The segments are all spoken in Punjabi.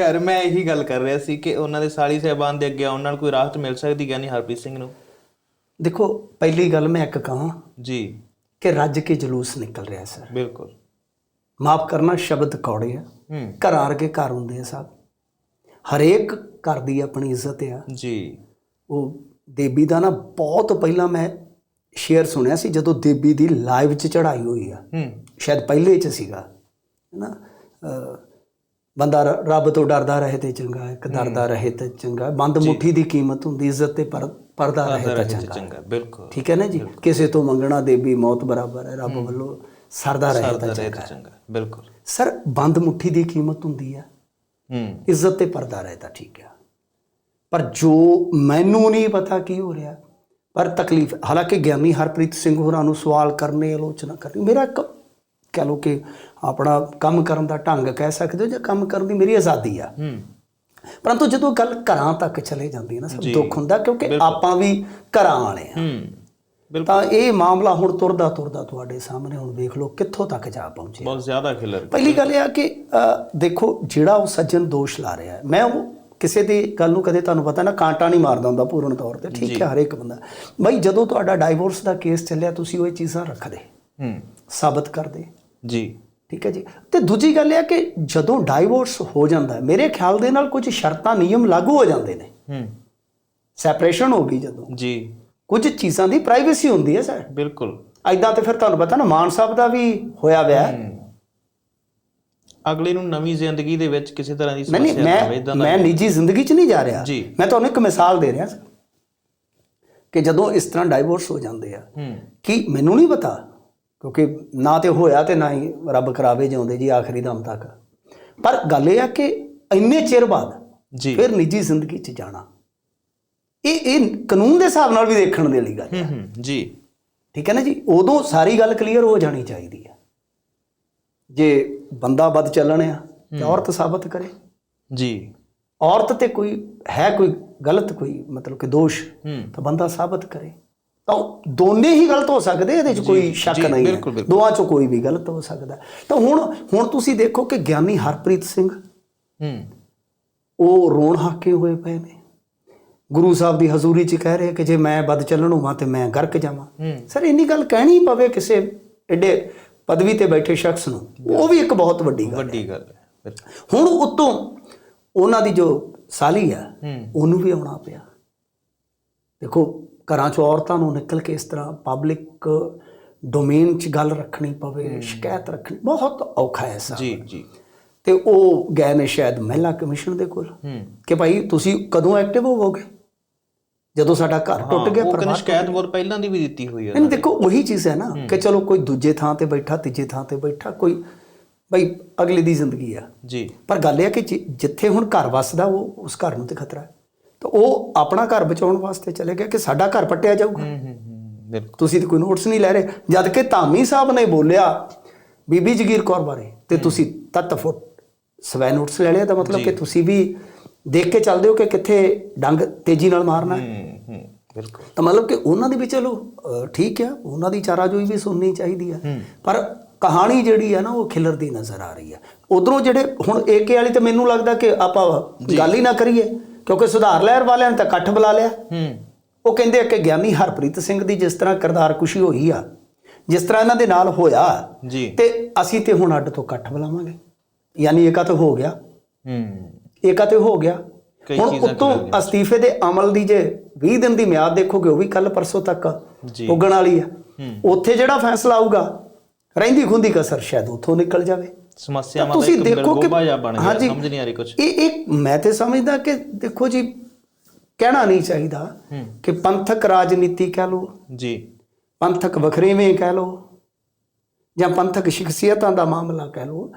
ਘਰ ਮੈਂ ਇਹੀ ਗੱਲ ਕਰ ਰਿਹਾ ਸੀ ਕਿ ਉਹਨਾਂ ਦੇ ਸਾਲੀ ਸਾਹਿਬਾਨ ਦੇ ਅੱਗੇ ਆਉਣ ਨਾਲ ਕੋਈ ਰਾਹਤ ਮਿਲ ਸਕਦੀ ਗਿਆਨੀ ਹਰਪ੍ਰੀਤ ਸਿੰਘ ਨੂੰ? ਦੇਖੋ ਪਹਿਲੀ ਗੱਲ ਮੈਂ ਇੱਕ ਕਹਾਂ ਜੀ। ਕਿ ਰੱਜ ਕੇ ਜਲੂਸ ਨਿਕਲ ਰਿਹਾ ਸਰ। ਬਿਲਕੁਲ। ਮਾਫ ਕਰਨਾ ਸ਼ਬਦ ਕੌੜੇ ਆ। ਹੂੰ। ਘਰਾਂ ਵਰਗੇ ਘਰ ਹੁੰਦੇ ਆ ਸਭ। ਹਰੇਕ ਘਰ ਦੀ ਆਪਣੀ ਇੱਜ਼ਤ ਆ। ਜੀ। ਉਹ ਦੇਬੀ ਦਾ ਨਾ ਬਹੁਤ ਪਹਿਲਾਂ ਮੈਂ ਸ਼ੇਅਰ ਸੁਣਿਆ ਸੀ ਜਦੋਂ ਦੇਬੀ ਦੀ ਲਾਈਵ 'ਚ ਚੜਾਈ ਹੋਈ ਆ। ਹੂੰ। ਸ਼ਾਇਦ ਪਹਿਲੇ 'ਚ ਸੀਗਾ। ਹੈਨਾ? ਬੰਦਾ ਰੱਬ ਤੋਂ ਡਰਦਾ ਰਹੇ ਤੇ ਚੰਗਾ ਇੱਕ ਡਰਦਾ ਰਹੇ ਤੇ ਚੰਗਾ। ਬੰਦ ਮੁਠੀ ਦੀ ਕੀਮਤ ਹੁੰਦੀ ਇੱਜ਼ਤ ਤੇ ਪਰ- ਪਰਦਾ ਰਹੇ ਤਾਂ ਚੰਗਾ। ਬਿਲਕੁਲ। ਠੀਕ ਹੈ ਨਾ ਜੀ? ਕਿਸੇ ਤੋਂ ਮੰਗਣਾ ਦੇਬੀ ਮੌਤ ਬਰਾਬਰ ਹੈ ਰੱਬ ਵੱਲੋਂ ਸਰਦਾ ਰਹੇ ਤਾਂ ਚੰਗਾ ਤਾਂ ਚੰਗਾ ਬਿਲਕੁਲ। ਸਰ ਬੰਦ ਮੁਠੀ ਦੀ ਕੀਮਤ ਹੁੰਦੀ ਆ। ਹੂੰ। ਇੱਜ਼ਤ ਤੇ ਪਰਦਾ ਰਹੇ ਤਾਂ ਠੀਕ ਆ। ਪਰ ਜੋ ਮੈਨੂੰ ਨਹੀਂ ਪਤਾ ਕੀ ਹੋ ਰਿਹਾ ਪਰ ਤਕਲੀਫ ਹਾਲਾਂਕਿ ਗਿਆਨੀ ਹਰਪ੍ਰੀਤ ਸਿੰਘ ਹੋਰਾਂ ਨੂੰ ਸਵਾਲ ਕਰਨੇ ਆਲੋਚਨਾ ਕਰਨੀ ਮੇਰਾ ਇੱਕ ਕਹ ਲੋ ਕਿ ਆਪਣਾ ਕੰਮ ਕਰਨ ਦਾ ਢੰਗ ਕਹਿ ਸਕਦੇ ਹੋ ਜਾਂ ਕੰਮ ਕਰਨ ਦੀ ਮੇਰੀ ਆਜ਼ਾਦੀ ਆ। ਹੂੰ। ਪਰੰਤੂ ਜਦੋਂ ਗੱਲ ਘਰਾਂ ਤੱਕ ਚਲੇ ਜਾਂਦੀ ਹੈ ਨਾ ਸਭ ਦੁੱਖ ਹੁੰਦਾ ਕਿਉਂਕਿ ਆਪਾਂ ਵੀ ਘਰਾਂ ਵਾਲੇ ਆ। ਤਾਂ ਇਹ ਮਾਮਲਾ ਹੁਣ ਤੁਰਦਾ ਤੁਰਦਾ ਤੁਹਾਡੇ ਸਾਹਮਣੇ ਹੁਣ ਵੇਖ ਲਓ ਕਿੱਥੋਂ ਤੱਕ ਜਾ ਪਹੁੰਚੇ ਬਹੁਤ ਜ਼ਿਆਦਾ ਖਿਲਰ। ਪਹਿਲੀ ਗੱਲ ਇਹ ਆ ਕਿ ਦੇਖੋ ਜਿਹੜਾ ਉਹ ਸੱਜਣ ਦੋਸ਼ ਲਾ ਰਿਹਾ ਹੈ ਮੈਂ ਉਹ ਕਿਸੇ ਦੀ ਗੱਲ ਨੂੰ ਕਦੇ ਤੁਹਾਨੂੰ ਪਤਾ ਨਾ ਕਾਂਟਾ ਨਹੀਂ ਮਾਰਦਾ ਹੁੰਦਾ ਪੂਰਨ ਤੌਰ ਤੇ ਠੀਕ ਹੈ ਹਰ ਇੱਕ ਬੰਦਾ। ਬਈ ਜਦੋਂ ਤੁਹਾਡਾ ਡਾਈਵੋਰਸ ਦਾ ਕੇਸ ਚੱਲਿਆ ਤੁਸੀਂ ਉਹ ਚੀਜ਼ਾਂ ਰੱਖਦੇ। ਹੂੰ। ਸਾਬਤ ਕਰਦੇ। ਜੀ। ਠੀਕ ਹੈ ਜੀ। ਤੇ ਦੂਜੀ ਗੱਲ ਇਹ ਆ ਕਿ ਜਦੋਂ ਡਾਈਵੋਰਸ ਹੋ ਜਾਂਦਾ ਹੈ, ਮੇਰੇ ਖਿਆਲ ਦੇ ਨਾਲ ਕੁਝ ਸ਼ਰਤਾਂ ਨਿਯਮ ਲਾਗੂ ਹੋ ਜਾਂਦੇ ਨੇ। ਹੂੰ। ਸੈਪਰੇਸ਼ਨ ਹੋ ਗਈ ਜਦੋਂ। ਜੀ। ਕੁਝ ਚੀਜ਼ਾਂ ਦੀ ਪ੍ਰਾਈਵੇਸੀ ਹੁੰਦੀ ਹੈ ਸਰ ਬਿਲਕੁਲ। ਐਦਾਂ ਤੇ ਫਿਰ ਤੁਹਾਨੂੰ ਪਤਾ ਨਾ ਮਾਨ ਸਾਹਿਬ ਦਾ ਵੀ ਹੋਇਆ ਵਿਆਹ। ਹੈ। ਅਗਲੇ ਨੂੰ ਨਵੀਂ ਜ਼ਿੰਦਗੀ ਦੇ ਵਿੱਚ ਕਿਸੇ ਤਰ੍ਹਾਂ ਦੀ ਸਮੱਸਿਆ ਆਵੇ ਮੈਂ ਇਦਾਂ ਮੈਂ ਨਿੱਜੀ ਜ਼ਿੰਦਗੀ 'ਚ ਨਹੀਂ ਜਾ ਰਿਹਾ। ਮੈਂ ਤੁਹਾਨੂੰ ਇੱਕ ਮਿਸਾਲ ਦੇ ਰਿਹਾ ਕਿ ਜਦੋਂ ਇਸ ਤਰ੍ਹਾਂ ਡਾਈਵੋਰਸ ਹੋ ਜਾਂਦੇ ਆ ਹੂੰ। ਕਿ ਮੈਨੂੰ ਨਹੀਂ ਪਤਾ ਕਿਉਂਕਿ ਨਾ ਤੇ ਹੋਇਆ ਤੇ ਨਾ ਹੀ ਰੱਬ ਕਰਾਵੇ ਜਿਉਂਦੇ ਜੀ ਆਖਰੀ ਦਮ ਤੱਕ। ਪਰ ਗੱਲ ਇਹ ਆ ਕਿ ਇੰਨੇ ਚਿਰ ਬਾਅਦ ਜੀ। ਫਿਰ ਨਿੱਜੀ ਜ਼ਿੰਦਗੀ 'ਚ ਜਾਣਾ। ਇਹ ਇਹ ਕਾਨੂੰਨ ਦੇ ਹਿਸਾਬ ਨਾਲ ਵੀ ਦੇਖਣ ਦੇ ਲਈ ਗੱਲ ਹੂੰ ਜੀ। ਠੀਕ ਹੈ ਨਾ ਜੀ? ਉਦੋਂ ਸਾਰੀ ਗੱਲ ਕਲੀਅਰ ਹੋ ਜਾਣੀ ਚਾਹੀਦੀ ਹੈ ਜੇ ਬੰਦਾ ਬਦ ਚੱਲਣ ਆ ਤੇ ਔਰਤ ਸਾਬਤ ਕਰੇ। ਜੀ। ਔਰਤ ਤੇ ਕੋਈ ਹੈ ਕੋਈ ਗਲਤ ਕੋਈ ਮਤਲਬ ਕਿ ਦੋਸ਼ ਤਾਂ ਬੰਦਾ ਸਾਬਤ ਕਰੇ। ਤਾਂ ਦੋਨੇ ਹੀ ਗਲਤ ਹੋ ਸਕਦੇ ਇਹਦੇ 'ਚ ਕੋਈ ਸ਼ੱਕ ਨਹੀਂ ਹੈ। ਦੋਵਾਂ 'ਚੋਂ ਕੋਈ ਵੀ ਗਲਤ ਹੋ ਸਕਦਾ। ਤਾਂ ਹੁਣ ਹੁਣ ਤੁਸੀਂ ਦੇਖੋ ਕਿ ਗਿਆਨੀ ਹਰਪ੍ਰੀਤ ਸਿੰਘ ਹੂੰ। ਉਹ ਰੋਣ ਹਾਕੇ ਹੋਏ ਪਏ ਨੇ। ਗੁਰੂ ਸਾਹਿਬ ਦੀ ਹਜ਼ੂਰੀ 'ਚ ਕਹਿ ਰਹੇ ਕਿ ਜੇ ਮੈਂ ਬਦ ਚੱਲਣ ਹੋਵਾਂ ਤੇ ਮੈਂ ਗਰਕ ਜਾਵਾਂ। ਸਰ ਇੰਨੀ ਗੱਲ ਕਹਿਣੀ ਪਵੇ ਕਿਸੇ ਐਡੇ ਪਦਵੀ ਤੇ ਬੈਠੇ ਸ਼ਖਸ ਨੂੰ ਉਹ ਵੀ ਇੱਕ ਬਹੁਤ ਵੱਡੀ ਗੱਲ ਵੱਡੀ ਗੱਲ ਹੈ। ਹੁਣ ਉਤੋਂ ਉਹਨਾਂ ਦੀ ਜੋ ਸਾਲੀ ਆ ਉਹਨੂੰ ਵੀ ਆਉਣਾ ਪਿਆ। ਦੇਖੋ ਘਰਾਂ 'ਚੋਂ ਔਰਤਾਂ ਨੂੰ ਨਿਕਲ ਕੇ ਇਸ ਤਰ੍ਹਾਂ ਪਬਲਿਕ ਡੋਮੇਨ 'ਚ ਗੱਲ ਰੱਖਣੀ ਪਵੇ ਸ਼ਿਕਾਇਤ ਰੱਖਣੀ ਬਹੁਤ ਔਖਾ ਹੈ ਸਰ ਜੀ ਜੀ। ਤੇ ਉਹ ਗਏ ਨੇ ਸ਼ਾਇਦ ਮਹਿਲਾ ਕਮਿਸ਼ਨ ਦੇ ਕੋਲ ਕਿ ਭਾਈ ਤੁਸੀਂ ਕਦੋਂ ਐਕਟਿਵ ਹੋਵੋਗੇ? ਜਦੋਂ ਸਾਡਾ ਘਰ ਟੁੱਟ ਗਿਆ ਕਹਿੰਦੇ ਸ਼ਿਕਾਇਤ ਬਹੁਤ ਪਹਿਲਾਂ ਦੀ ਵੀ ਦਿੱਤੀ ਹੋਈ ਹੈ ਨਹੀਂ ਦੇਖੋ ਉਹੀ ਚੀਜ਼ ਹੈ ਨਾ ਕਿ ਚਲੋ ਕੋਈ ਦੂਜੇ ਥਾਂ ਤੇ ਬੈਠਾ ਤੀਜੇ ਥਾਂ ਤੇ ਬੈਠਾ ਕੋਈ ਬਈ ਅਗਲੇ ਦੀ ਜ਼ਿੰਦਗੀ ਆ। ਜੀ। ਪਰ ਗੱਲ ਇਹ ਹੈ ਕਿ ਜਿੱਥੇ ਹੁਣ ਘਰ ਵਸਦਾ ਉਹ ਉਸ ਘਰ ਨੂੰ ਤੇ ਖਤਰਾ ਹੈ। ਤਾਂ ਉਹ ਆਪਣਾ ਘਰ ਬਚਾਉਣ ਵਾਸਤੇ ਚਲੇ ਗਿਆ ਕਿ ਸਾਡਾ ਘਰ ਪੱਟਿਆ ਜਾਊਗਾ। ਹੂੰ ਹੂੰ ਹੂੰ ਬਿਲਕੁਲ। ਤੁਸੀਂ ਤੇ ਕੋਈ ਨੋਟਸ ਨਹੀਂ ਲੈ ਰਹੇ। ਜਦ ਕਿ ਧਾਮੀ ਸਾਹਿਬ ਨੇ ਬੋਲਿਆ ਬੀਬੀ ਜਗੀਰ ਕੌਰ ਬਾਰੇ ਤੇ ਤੁਸੀਂ ਤੱਤ ਫੁੱਟ ਸਵੈ ਨੋਟਸ ਲੈ ਲਿਆ ਤਾਂ ਮਤਲਬ ਕਿ ਤੁਸੀਂ ਵੀ ਦੇਖ ਕੇ ਚੱਲਦੇ ਹੋ ਕਿ ਕਿੱਥੇ ਡੰਗ ਤੇਜ਼ੀ ਨਾਲ ਮਾਰਨਾ ਹੈ। ਬਿਲਕੁਲ। ਤਾਂ ਮਤਲਬ ਕਿ ਉਹਨਾਂ ਦੀ ਵੀ ਚਲੋ ਠੀਕ ਆ ਉਹਨਾਂ ਦੀ ਚਾਰਾਜੋਈ ਵੀ ਸੁਣਨੀ ਚਾਹੀਦੀ ਆ। ਪਰ ਕਹਾਣੀ ਜਿਹੜੀ ਆ ਨਾ ਉਹ ਖਿਲਰਦੀ ਨਜ਼ਰ ਆ ਰਹੀ ਆ। ਉਧਰੋਂ ਜਿਹੜੇ ਹੁਣ ਏਕੇ ਵਾਲੀ ਤੇ ਮੈਨੂੰ ਲੱਗਦਾ ਕਿ ਆਪਾਂ ਗੱਲ ਹੀ ਨਾ ਕਰੀਏ ਕਿਉਂਕਿ ਸੁਧਾਰ ਲਹਿਰ ਵਾਲਿਆਂ ਨੇ ਤਾਂ ਇਕੱਠ ਬੁਲਾ ਲਿਆ। ਹੂੰ। ਉਹ ਕਹਿੰਦੇ ਆ ਕਿ ਗਿਆਨੀ ਹਰਪ੍ਰੀਤ ਸਿੰਘ ਦੀ ਜਿਸ ਤਰ੍ਹਾਂ ਕਰਤਾਰ ਕੁਸ਼ੀ ਹੋਈ ਆ ਜਿਸ ਤਰ੍ਹਾਂ ਇਹਨਾਂ ਦੇ ਨਾਲ ਹੋਇਆ ਜੀ। ਤੇ ਅਸੀਂ ਤੇ ਹੁਣ ਅੱਡ ਤੋਂ ਇਕੱਠ ਬੁਲਾਵਾਂਗੇ। ਯਾਨੀ ਏਕਾ ਤੇ ਹੋ ਗਿਆ। ਹੂੰ। ਏਕਾ ਤੇ ਹੋ ਗਿਆ। ਹੁਣ ਉਤੋਂ ਅਸਤੀਫੇ ਦੇ ਅਮਲ ਦੀ ਜੇ 20 ਦਿਨ ਦੀ ਮਿਆਦ ਦੇਖੋਗੇ ਉਹ ਵੀ ਕੱਲ ਪਰਸੋਂ ਤੱਕ ਜੀ। ਪੁੱਗਣ ਵਾਲੀ ਆ। ਉੱਥੇ ਜਿਹੜਾ ਫੈਸਲਾ ਆਊਗਾ ਰਹਿੰਦੀ ਖੁੰਦੀ ਕਸਰ ਸ਼ਾਇਦ ਉੱਥੋਂ ਨਿਕਲ ਜਾਵੇ। ਸਮੱਸਿਆਵਾਂ ਤੁਸੀਂ ਦੇਖੋ ਕਿ ਬਣ ਗਿਆ ਸਮਝ ਨਹੀਂ ਆ ਰਹੀ ਕੁਝ ਇਹ ਇੱਕ ਮੈਂ ਤੇ ਸਮਝਦਾ ਕਿ ਦੇਖੋ ਜੀ ਕਹਿਣਾ ਨਹੀਂ ਚਾਹੀਦਾ ਕਿ ਪੰਥਕ ਰਾਜਨੀਤੀ ਕਹਿ ਲਓ ਜੀ। ਪੰਥਕ ਵਖਰੇਵੇਂ ਕਹਿ ਲਓ ਜਾਂ ਪੰਥਕ ਸ਼ਖਸੀਅਤਾਂ ਦਾ ਮਾਮਲਾ ਕਹਿ ਲਓ।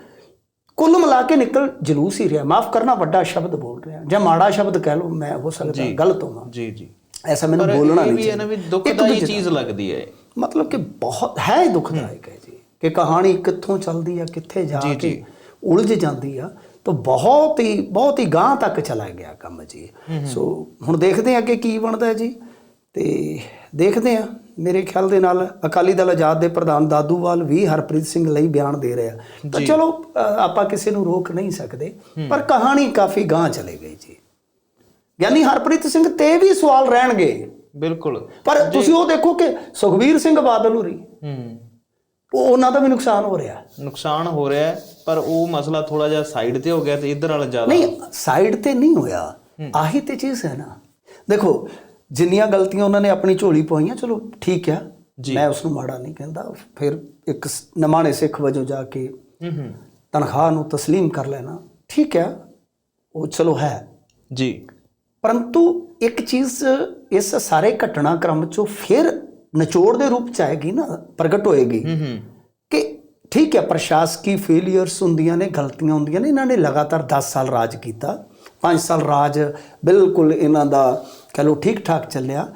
ਕੁੱਲ ਮਿਲਾ ਕੇ ਨਿਕਲ ਜਲੂਸ ਹੀ ਰਿਹਾ। ਮਾਫ ਕਰਨਾ ਵੱਡਾ ਸ਼ਬਦ ਬੋਲ ਰਿਹਾ ਜਾਂ ਮਾੜਾ ਸ਼ਬਦ ਕਹਿ ਲਓ ਮੈਂ ਹੋ ਸਕਦਾ ਗਲਤ ਹੋਵਾਂ। ਜੀ ਜੀ। ਐਸਾ ਮੈਨੂੰ ਬੋਲਣਾ ਇਹ ਨਹੀਂ ਵੀ ਹੈ ਨਾ ਵੀ ਚਾਹੀਦਾ। ਦੁੱਖਦਾਈ ਚੀਜ਼ ਲੱਗਦੀ ਹੈ। ਮਤਲਬ ਕਿ ਬਹੁਤ ਹੈ ਦੁਖਦਾਇਕ ਹੈ ਜੀ। ਕਿ ਕਹਾਣੀ ਕਿੱਥੋਂ ਚੱਲਦੀ ਆ ਕਿੱਥੇ ਜਾ ਕੇ ਉਲਝ ਜਾਂਦੀ ਆ ਤਾਂ ਬਹੁਤ ਹੀ ਬਹੁਤ ਹੀ ਗਾਂਹ ਤੱਕ ਚਲਾ ਗਿਆ ਕੰਮ ਜੀ। ਸੋ ਹੁਣ ਦੇਖਦੇ ਆ ਕਿ ਕੀ ਬਣਦਾ ਜੀ। ਤੇ ਦੇਖਦੇ ਆ ਮੇਰੇ ਖਿਆਲ ਦੇ ਨਾਲ ਅਕਾਲੀ ਦਲ ਆਜ਼ਾਦ ਦੇ ਪ੍ਰਧਾਨ ਦਾਦੂਵਾਲ ਵੀ ਹਰਪ੍ਰੀਤ ਸਿੰਘ ਲਈ ਬਿਆਨ ਦੇ ਰਿਹਾ ਤਾਂ ਚਲੋ ਆਪਾਂ ਕਿਸੇ ਨੂੰ ਰੋਕ ਨਹੀਂ ਸਕਦੇ ਪਰ ਕਹਾਣੀ ਕਾਫੀ ਗਾਂਹ ਚਲੇ ਗਈ ਜੀ। ਯਾਨੀ ਹਰਪ੍ਰੀਤ ਸਿੰਘ ਤੇ ਵੀ ਸਵਾਲ ਰਹਿਣਗੇ। ਬਿਲਕੁਲ। ਪਰ ਤੁਸੀਂ ਉਹ ਦੇਖੋ ਕਿ ਸੁਖਬੀਰ ਸਿੰਘ ਬਾਦਲ ਹੋਰੀ ਹੂੰ। ਉਹ ਉਹਨਾਂ ਦਾ ਵੀ ਨੁਕਸਾਨ ਹੋ ਰਿਹਾ ਨੁਕਸਾਨ ਹੋ ਰਿਹਾ ਹੈ, ਪਰ ਉਹ ਮਸਲਾ ਥੋੜਾ ਜਿਹਾ ਸਾਈਡ ਤੇ ਹੋ ਗਿਆ ਤੇ ਇੱਧਰ ਵਾਲਾ ਜ਼ਿਆਦਾ ਨਹੀਂ ਸਾਈਡ ਤੇ ਨਹੀਂ ਹੋਇਆ ਆਹੀ ਤੇ ਚੀਜ਼ ਹੈ ਨਾ ਦੇਖੋ ਜਿੰਨੀਆਂ ਗਲਤੀਆਂ ਉਹਨਾਂ ਨੇ ਆਪਣੀ ਝੋਲੀ ਪਵਾਈਆਂ ਚਲੋ ਠੀਕ ਆ ਮੈਂ ਉਸ ਨੂੰ ਮਾੜਾ ਨਹੀਂ ਕਹਿੰਦਾ ਫਿਰ ਇੱਕ ਸ- ਨਿਮਾਣੇ ਸਿੱਖ ਵਜੋਂ ਜਾ ਕੇ ਹੂੰ ਹੂੰ ਤਨਖਾਹ ਨੂੰ تسلیم ਕਰ ਲੈਣਾ ਠੀਕ ਆ ਉਹ ਚਲੋ ਹੈ ਜੀ ਪਰੰਤੂ ਇੱਕ ਚੀਜ਼ ਇਸ ਸਾਰੇ ਘਟਨਾਕ੍ਰਮ ਚੋਂ ਫਿਰ ਨਿਚੋੜ ਦੇ ਰੂਪ ਚ ਆਏਗੀ ਨਾ ਪ੍ਰਗਟ ਹੋਏਗੀ। ਹੂੰ ਹੂੰ। ਕਿ ਠੀਕ ਹੈ ਪ੍ਰਸ਼ਾਸਕੀ ਫੇਲਿਅਰਸ ਹੁੰਦੀਆਂ ਨੇ ਗਲਤੀਆਂ ਹੁੰਦੀਆਂ ਨੇ ਇਹਨਾਂ ਨੇ ਲਗਾਤਾਰ 10 ਸਾਲ ਰਾਜ ਕੀਤਾ। 5 ਸਾਲ ਰਾਜ ਬਿਲਕੁਲ ਇਹਨਾਂ ਦਾ ਕਹ ਲਓ ਠੀਕ ਠਾਕ ਚੱਲਿਆ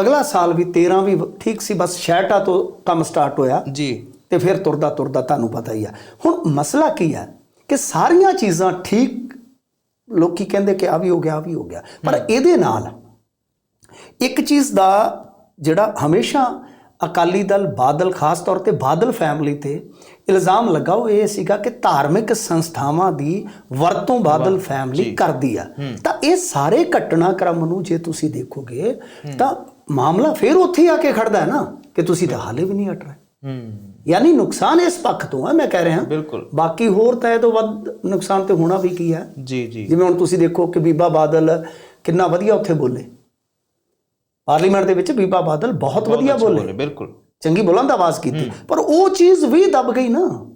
ਅਗਲਾ ਸਾਲ ਵੀ 13 ਵੀ ਠੀਕ ਸੀ ਬਸ ਸ਼ੈਟਾ ਤੋਂ ਕੰਮ ਸਟਾਰਟ ਹੋਇਆ। ਜੀ। ਤੇ ਫਿਰ ਤੁਰਦਾ ਤੁਰਦਾ ਤੁਹਾਨੂੰ ਪਤਾ ਹੀ ਆ। ਹੁਣ ਮਸਲਾ ਕੀ ਹੈ ਕਿ ਸਾਰੀਆਂ ਚੀਜ਼ਾਂ ਠੀਕ ਲੋਕੀ ਕਹਿੰਦੇ ਕਿ ਆ ਵੀ ਹੋ ਗਿਆ ਆ ਵੀ ਹੋ ਗਿਆ। ਪਰ ਇਹਦੇ ਨਾਲ ਇੱਕ ਚੀਜ਼ ਦਾ ਜਿਹੜਾ ਹਮੇਸ਼ਾ ਅਕਾਲੀ ਦਲ ਬਾਦਲ ਖਾਸ ਤੌਰ ਤੇ ਬਾਦਲ ਫੈਮਿਲੀ ਤੇ ਇਲਜ਼ਾਮ ਲੱਗਾ ਉਹ ਇਹ ਸੀਗਾ ਕਿ ਧਾਰਮਿਕ ਸੰਸਥਾਵਾਂ ਦੀ ਵਰਤੋਂ ਬਾਦਲ ਫੈਮਿਲੀ ਕਰਦੀ ਆ। ਤਾਂ ਇਹ ਸਾਰੇ ਘਟਨਾਕ੍ਰਮ ਨੂੰ ਜੇ ਤੁਸੀਂ ਦੇਖੋਗੇ ਤਾਂ ਮਾਮਲਾ ਫਿਰ ਉੱਥੇ ਆ ਕੇ ਖੜਦਾ ਹੈ ਨਾ ਕਿ ਤੁਸੀਂ ਤਾਂ ਹਾਲੇ ਵੀ ਨਹੀਂ ਹਟ ਰਹੇ। ਯਾਨੀ ਨੁਕਸਾਨ ਇਸ ਪੱਖ ਤੋਂ ਹੈ ਮੈਂ ਕਹਿ ਰਿਹਾ। ਬਿਲਕੁਲ। ਬਾਕੀ ਹੋਰ ਤਾਂ ਇਹ ਤੋਂ ਵੱਧ ਨੁਕਸਾਨ ਤੇ ਹੋਣਾ ਵੀ ਕੀ ਹੈ? ਜੀ ਜੀ। ਜਿਵੇਂ ਹੁਣ ਤੁਸੀਂ ਦੇਖੋ ਕਿ ਬੀਬਾ ਬਾਦਲ ਕਿੰਨਾ ਵਧੀਆ ਉੱਥੇ ਬੋਲੇ। ਪਾਰਲੀਮੈਂਟ ਦੇ ਵਿੱਚ ਬੀਬਾ ਬਾਦਲ ਬਹੁਤ ਵਧੀਆ ਬੋਲੇ। ਬੋਲੇ ਬਿਲਕੁਲ। ਚੰਗੀ ਬੁਲੰਦ ਆਵਾਜ਼ ਕੀਤੀ। ਪਰ ਉਹ ਚੀਜ਼ ਵੀ ਦਬ ਗਈ ਨਾ।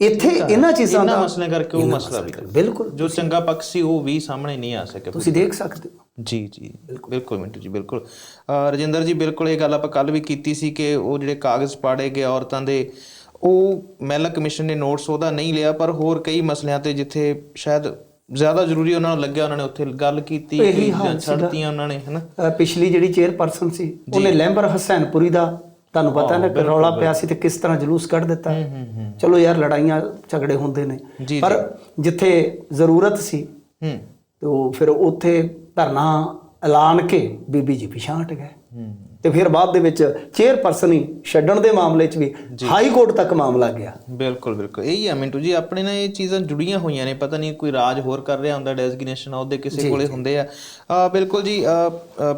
ਇੱਥੇ ਇਹਨਾਂ ਚੀਜ਼ਾਂ ਦਾ ਮਸਲੇ ਕਰਕੇ ਉਹ ਮਸਲਾ ਵੀ ਬਿਲਕੁਲ। ਜੋ ਚੰਗਾ ਪੱਖ ਸੀ ਉਹ ਵੀ ਸਾਹਮਣੇ ਨਹੀਂ ਆ ਸਕਿਆ ਤੁਸੀਂ ਦੇਖ ਸਕਦੇ ਹੋ। ਜੀ ਜੀ। ਬਿਲਕੁਲ। ਮਿੰਟੂ ਜੀ ਬਿਲਕੁਲ। ਰਜਿੰਦਰ ਜੀ ਬਿਲਕੁਲ ਇਹ ਗੱਲ ਆਪਾਂ ਕੱਲ ਵੀ ਕੀਤੀ ਸੀ ਕਿ ਉਹ ਜਿਹੜੇ ਕਾਗਜ਼ ਪਾੜੇ ਗਏ ਔਰਤਾਂ ਦੇ ਉਹ ਮਹਿਲਾ ਕਮਿਸ਼ਨ ਨੇ ਨੋਟਸ ਉਹਦਾ ਨਹੀਂ ਲਿਆ ਪਰ ਹੋਰ ਕਈ ਮਸਲਿਆਂ ਤੇ ਜਿੱਥੇ ਸ਼ਾਇਦ ਜ਼ਿਆਦਾ ਜ਼ਰੂਰੀ ਉਹਨਾਂ ਨੂੰ ਲੱਗਿਆ ਉਹਨਾਂ ਨੇ ਉੱਥੇ ਗੱਲ ਕੀਤੀ ਇਹੀ ਜਾਂ ਹਾਲ ਸੀਗਾ। ਛੱਡਤੀਆਂ ਉਹਨਾਂ ਨੇ ਹਨਾ? ਅ, ਪਿਛਲੀ ਜਿਹੜੀ ਚੇਅਰਪਰਸਨ ਸੀ ਉਹਨੇ ਲੈਂਬਰ ਹਸੈਨਪੁਰੀ ਦਾ ਤੁਹਾਨੂੰ ਪਤਾ ਨਾ ਕਿ ਰੌਲਾ ਪਿਆ ਸੀ ਤੇ ਕਿਸ ਤਰ੍ਹਾਂ ਜਲੂਸ ਕੱਢ ਦਿੱਤਾ। ਚਲੋ ਯਾਰ ਲੜਾਈਆਂ ਝਗੜੇ ਹੁੰਦੇ ਨੇ। ਪਰ ਜਿੱਥੇ ਜ਼ਰੂਰਤ ਸੀ ਹੂੰ। ਤੇ ਉਹ ਫਿਰ ਉੱਥੇ ਧਰਨਾ ਐਲਾਨ ਕੇ ਬੀਬੀ ਜੀ ਪਿਛਾਂਹ ਹਟ ਗਏ। ਹੂੰ। ਤੇ ਫਿਰ ਬਾਅਦ ਦੇ ਵਿੱਚ ਚੇਅਰਪਰਸਨ ਹੀ ਛੱਡਣ ਦੇ ਮਾਮਲੇ 'ਚ ਵੀ ਹਾਈ ਕੋਰਟ ਤੱਕ ਮਾਮਲਾ ਗਿਆ। ਬਿਲਕੁਲ ਬਿਲਕੁਲ। ਇਹੀ ਆ ਮਿੰਟੂ ਜੀ ਆਪਣੇ ਨਾਲ ਇਹ ਚੀਜ਼ਾਂ ਜੁੜੀਆਂ ਹੋਈਆਂ ਨੇ। ਪਤਾ ਨਹੀਂ ਕੋਈ ਰਾਜ ਹੋਰ ਕਰ ਰਿਹਾ ਹੁੰਦਾ ਡੈਜ਼ਿਗਨੇਸ਼ਨ ਉਹਦੇ ਕਿਸੇ ਕੋਲੇ ਹੁੰਦੇ ਆ। ਬਿਲਕੁਲ ਜੀ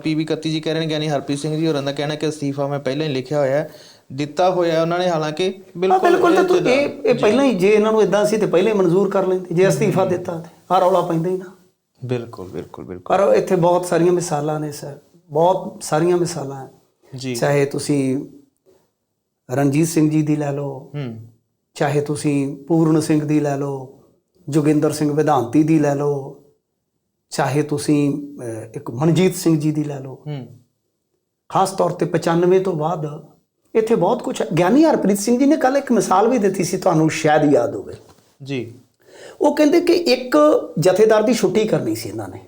ਪੀਬੀ 31 ਜੀ ਕਹਿ ਰਹੇ ਨੇ ਗਿਆਨੀ ਹਰਪ੍ਰੀਤ ਸਿੰਘ ਜੀ ਹੋਰਾਂ ਦਾ ਕਹਿਣਾ ਕਿ ਅਸਤੀਫਾ ਮੈਂ ਪਹਿਲਾਂ ਹੀ ਲਿਖਿਆ ਹੋਇਆ ਹੈ। ਦਿੱਤਾ ਹੋਇਆ ਉਹਨਾਂ ਨੇ ਹਾਲਾਂਕਿ ਬਿਲਕੁਲ ਬਿਲਕੁਲ ਤਾਂ ਤੂੰ ਇਹਦੇ ਇਹ ਇਹ ਪਹਿਲਾਂ ਹੀ ਜੇ ਇਹਨਾਂ ਨੂੰ ਇਦਾਂ ਸੀ ਤੇ ਪਹਿਲਾਂ ਹੀ ਮਨਜ਼ੂਰ ਕਰ ਲੈਂਦੇ ਜੇ ਅਸਤੀਫਾ ਦਿੱਤਾ ਤੇ ਆ ਰੌਲਾ ਪੈਂਦਾ ਹੀ ਨਾ। ਬਿਲਕੁਲ ਬਿਲਕੁਲ ਬਿਲਕੁਲ। ਪਰ ਇੱਥੇ ਬਹੁਤ ਸਾਰੀਆਂ ਮਿਸਾਲਾਂ ਨੇ ਸਰ। ਬਹੁਤ ਸਾਰੀਆਂ ਮਿਸਾਲਾਂ ਹੈ। ਜੀ। ਚਾਹੇ ਤੁਸੀਂ ਰਣਜੀਤ ਸਿੰਘ ਜੀ ਦੀ ਲੈ ਲਓ ਹੂੰ। ਚਾਹੇ ਤੁਸੀਂ ਪੂਰਨ ਸਿੰਘ ਦੀ ਲੈ ਲਓ ਜੋਗਿੰਦਰ ਸਿੰਘ ਵਿਧਾਂਤੀ ਦੀ ਲੈ ਲਓ ਚਾਹੇ ਤੁਸੀਂ ਇੱਕ ਮਨਜੀਤ ਸਿੰਘ ਜੀ ਦੀ ਲੈ ਲਓ। ਹੂੰ। ਖਾਸ ਤੌਰ ਤੇ 95 ਤੋਂ ਬਾਅਦ ਇੱਥੇ ਬਹੁਤ ਕੁਝ ਗਿਆਨੀ ਹਰਪ੍ਰੀਤ ਸਿੰਘ ਜੀ ਨੇ ਕੱਲ ਇੱਕ ਮਿਸਾਲ ਵੀ ਦਿੱਤੀ ਸੀ ਤੁਹਾਨੂੰ ਸ਼ਾਇਦ ਯਾਦ ਹੋਵੇ। ਜੀ। ਉਹ ਕਹਿੰਦੇ ਕਿ ਇੱਕ ਜਥੇਦਾਰ ਦੀ ਛੁੱਟੀ ਕਰਨੀ ਸੀ ਇਹਨਾਂ ਨੇ।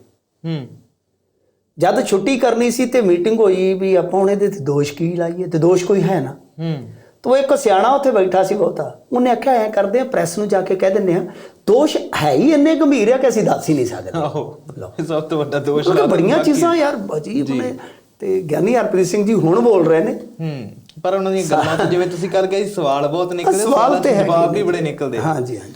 ਹੂੰ। ਜਦ ਛੁੱਟੀ ਕਰਨੀ ਸੀ ਤੇ ਮੀਟਿੰਗ ਹੋਈ ਵੀ ਆਪਾਂ ਹੁਣ ਇਹਦੇ ਤੇ ਦੋਸ਼ ਕੀ ਲਾਈਏ ਤੇ ਦੋਸ਼ ਕੋਈ ਹੈ ਨਾ। ਹੂੰ। ਤੋ ਇੱਕ ਸਿਆਣਾ ਉੱਥੇ ਬੈਠਾ ਸੀ ਬਹੁਤਾ। ਉਹਨੇ ਆਖਿਆ ਐ ਕਰਦੇ ਆ ਪ੍ਰੈਸ ਨੂੰ ਜਾ ਕੇ ਕਹਿ ਦਿੰਦੇ ਆ ਦੋਸ਼ ਹੈ ਹੀ ਇੰਨੇ ਗੰਭੀਰ ਆ ਕਿ ਅਸੀਂ ਦੱਸ ਹੀ ਨਹੀਂ ਸਕਦੇ। ਆਹੋ। ਸਭ ਤੋਂ ਵੱਡਾ ਦੋਸ਼ ਲਾ ਬੜੀਆਂ ਚੀਜ਼ਾਂ ਯਾਰ ਅਜੀਬ ਨੇ ਤੇ ਗਿਆਨੀ ਹਰਪ੍ਰੀਤ ਸਿੰਘ ਜੀ ਹੁਣ ਬੋਲ ਰਹੇ ਨੇ। ਹੂੰ। ਪਰ ਉਹਨਾਂ ਦੀਆਂ ਗੱਲਾਂ ਤੋਂ ਜਿਵੇਂ ਤੁਸੀਂ ਕਹੇ ਸੀ, ਸਵਾਲ ਬਹੁਤ ਨਿਕਲਦੇ ਸਵਾਲ ਤੇ ਜਵਾਬ ਵੀ ਬੜੇ ਨਿਕਲਦੇ। ਹਾਂਜੀ ਹਾਂਜੀ।